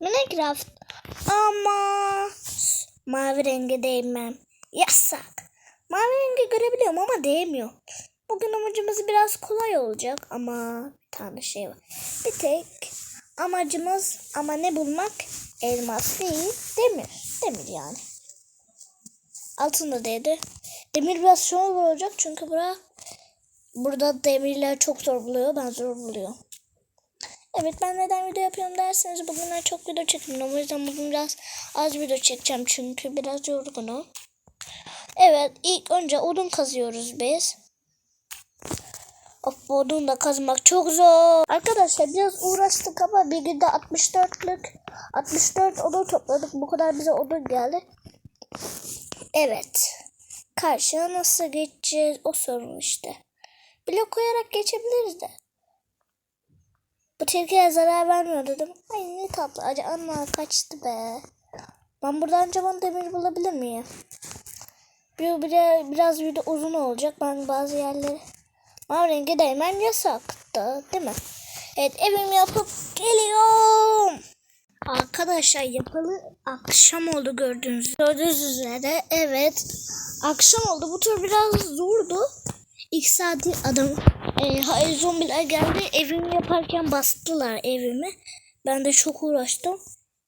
Minecraft. Ama mavi renge değmem. Yasak. Mavi rengi görebiliyorum ama değmiyor. Bugün amacımız biraz kolay olacak ama bir tane şey var. Bir tek amacımız ama ne bulmak? Elmas değil, demir. Demir yani. Altında değdi. Demir biraz zor olacak çünkü bura burada demirler çok zor buluyor. Ben zor buluyorum. Evet ben neden video yapıyorum derseniz bugünler çok video çekmiyorum. O yüzden bugün biraz az video çekeceğim çünkü biraz yorgunum. Evet ilk önce odun kazıyoruz biz. Of odun da kazmak çok zor. Arkadaşlar biraz uğraştık ama bir günde 64'lük 64 odun topladık. Bu kadar bize odun geldi. Evet. Karşıya nasıl geçeceğiz o sorun işte. Blok koyarak geçebiliriz de. Bu tilkiye zarar vermiyor dedim. Ay ne tatlı. Acı anla kaçtı be. Ben buradan cavan demir bulabilir miyim? Bir, bir, biraz video uzun olacak. Ben bazı yerleri mavi rengi değmem yasaktı değil mi? Evet evimi yapıp geliyorum. Arkadaşlar yapalı akşam oldu gördüğünüz gördüğünüz üzere. Evet akşam oldu. Bu tur biraz zordu. İlk saati adam e, hayır zombiler geldi evimi yaparken bastılar evimi. Ben de çok uğraştım.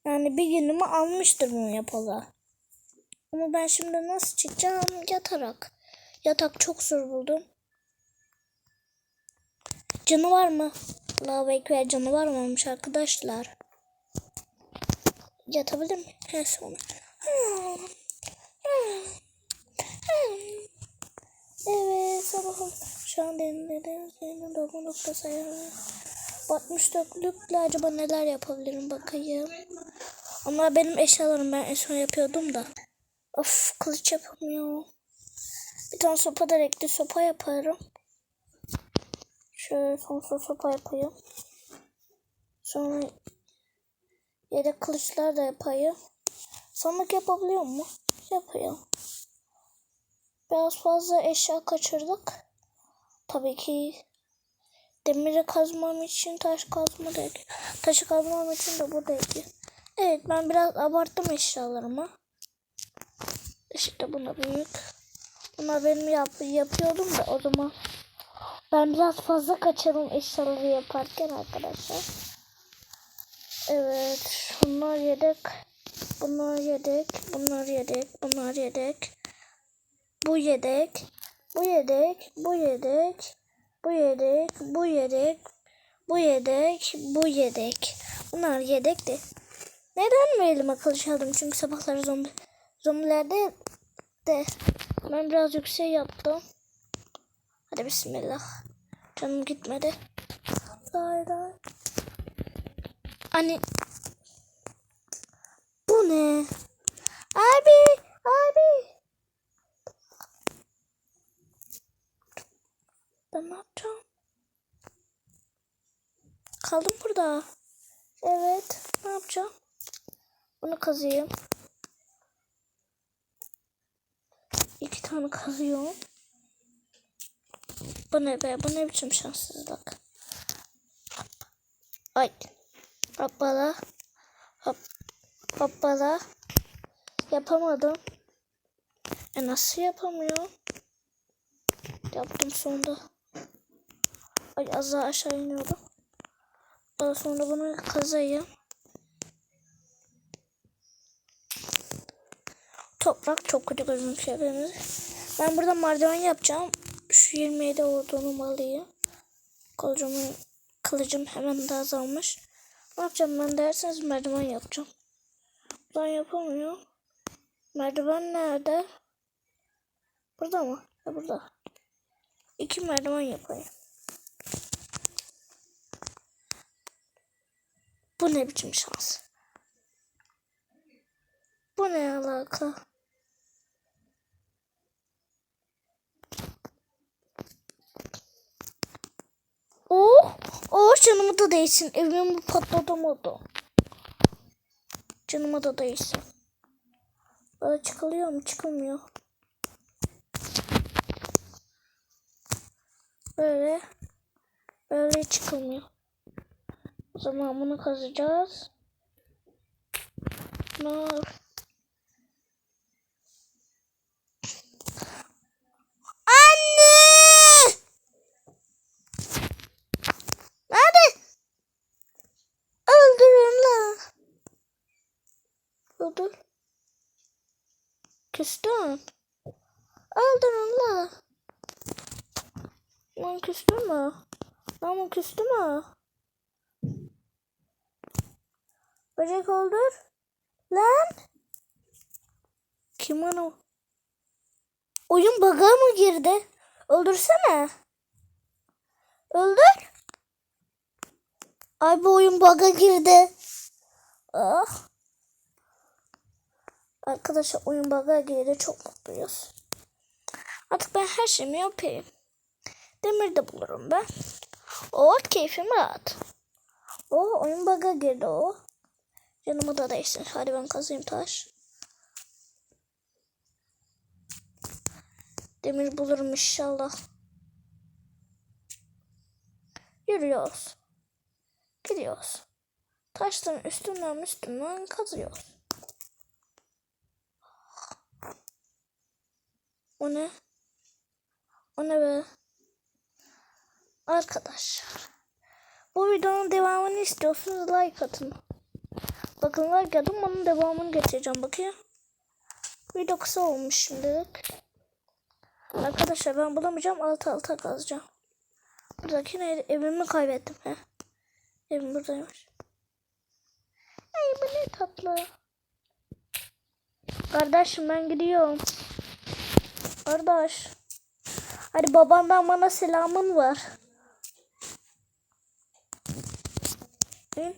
Yani bir günümü almıştır bunu yapalı. Ama ben şimdi nasıl çıkacağım yatarak. Yatak çok zor buldum. Canı var mı? Lava ekber canı var mı olmuş arkadaşlar? Yatabilir miyim? He sonra. Evet sabahım. Şu an denilerin üzerine doğma noktası ayarlı. 64'lükle acaba neler yapabilirim bakayım. Ama benim eşyalarım ben en son yapıyordum da. Of kılıç yapamıyor. Bir tane sopa da renkli sopa yaparım. Şöyle sonsuz sopa yapayım. Sonra yedek kılıçlar da yapayım. Sandık yapabiliyor mu? Yapıyor. Biraz fazla eşya kaçırdık. Tabii ki demiri kazmam için taş kazma da Taşı kazmam için de bu da ek- Evet ben biraz abarttım eşyalarımı. İşte buna büyük. Bunlar benim yap yapıyordum da o zaman. Ben biraz fazla kaçırdım eşyaları yaparken arkadaşlar. Evet şunlar yedek. Bunlar yedek. Bunlar yedek. Bunlar yedek. Bu yedek. Bu yedek. Bu yedek. Bu yedek. Bu yedek. Bu yedek. Bu yedek. Bunlar yedek de. Neden mi elime kılıç aldım? Çünkü sabahları zombi zombilerde de ben biraz yüksek yaptım. Hadi bismillah. Canım gitmedi. Day. Hani bu ne? Abi. Ben ne yapacağım? Kaldım burada. Evet, ne yapacağım? Bunu kazıyım. İki tane kazıyorum. Bu ne be? Bu ne biçim şanssızlık? Ay. Hoppala. Hop. Hoppala. Yapamadım. E nasıl yapamıyorum? Yaptım sonunda. Az daha aşağı iniyordum. Daha sonra bunu kazayım. Toprak çok kötü gözüküyor benim. Ben burada merdiven yapacağım. Şu 27 olduğunu alayım. Kılıcımın kılıcım hemen daha azalmış. Ne yapacağım ben derseniz merdiven yapacağım. Buradan yapamıyorum. Merdiven nerede? Burada mı? Ha, burada. İki merdiven yapayım. Bu ne biçim şans? Bu ne alaka? Oh, oh canımı da değsin. Evimi patlatamadı. Canıma da değsin. Böyle çıkılıyor mu? Çıkılmıyor. Böyle. Böyle çıkılmıyor. O zaman bunu kazacağız. Nur. Anne! Nerede? Öldürün la. Öldür. Küstün. Öldürün la. Lan küstü mü? Lan küstü mü? Böcek öldür. Lan. Kim o? Oyun bug'a mı girdi? Öldürsene. Öldür. Ay bu oyun bug'a girdi. Ah. Arkadaşlar oyun bug'a girdi. Çok mutluyuz. Artık ben her şeyimi yapayım. Demir de bulurum ben. O keyfim rahat. O oyun bug'a girdi o. Canımı da değiştir. Hadi ben kazayım taş. Demir bulurum inşallah. Yürüyoruz. Gidiyoruz. Taşların üstünden üstünden kazıyoruz. O ne? O ne be? Arkadaşlar. Bu videonun devamını istiyorsanız like atın. Bakın atın bunun devamını getireceğim bakayım. Video kısa olmuş şimdilik. Arkadaşlar ben bulamayacağım altı alta kazacağım. Buradaki neydi? Evimi kaybettim. He. Evim buradaymış. Ay bu ne tatlı. Kardeşim ben gidiyorum. Kardeş. Hadi babandan bana selamın var. İn.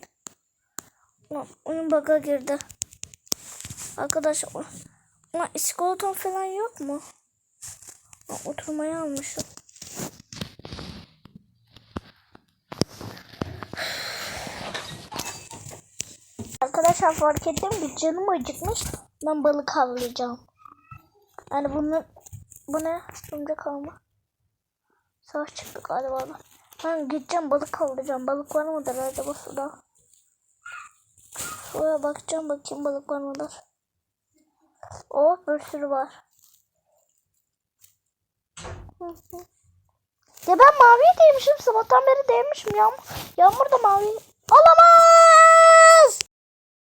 Oyun bug'a girdi. Arkadaşlar. o- Ulan iskolaton falan yok mu? Lan Oturmayı almışım. Arkadaşlar fark ettim ki canım acıkmış. Ben balık avlayacağım. Yani bunu bu ne? Örümcek alma. Savaş çıktı galiba. Ben gideceğim balık avlayacağım. Balık var mıdır acaba suda? Suya bakacağım bakayım balık var mıdır? Oh bir sürü var. Ya ben mavi değmişim. Sabahtan beri değmişim. Yağmur, yağmur da mavi. Olamaz!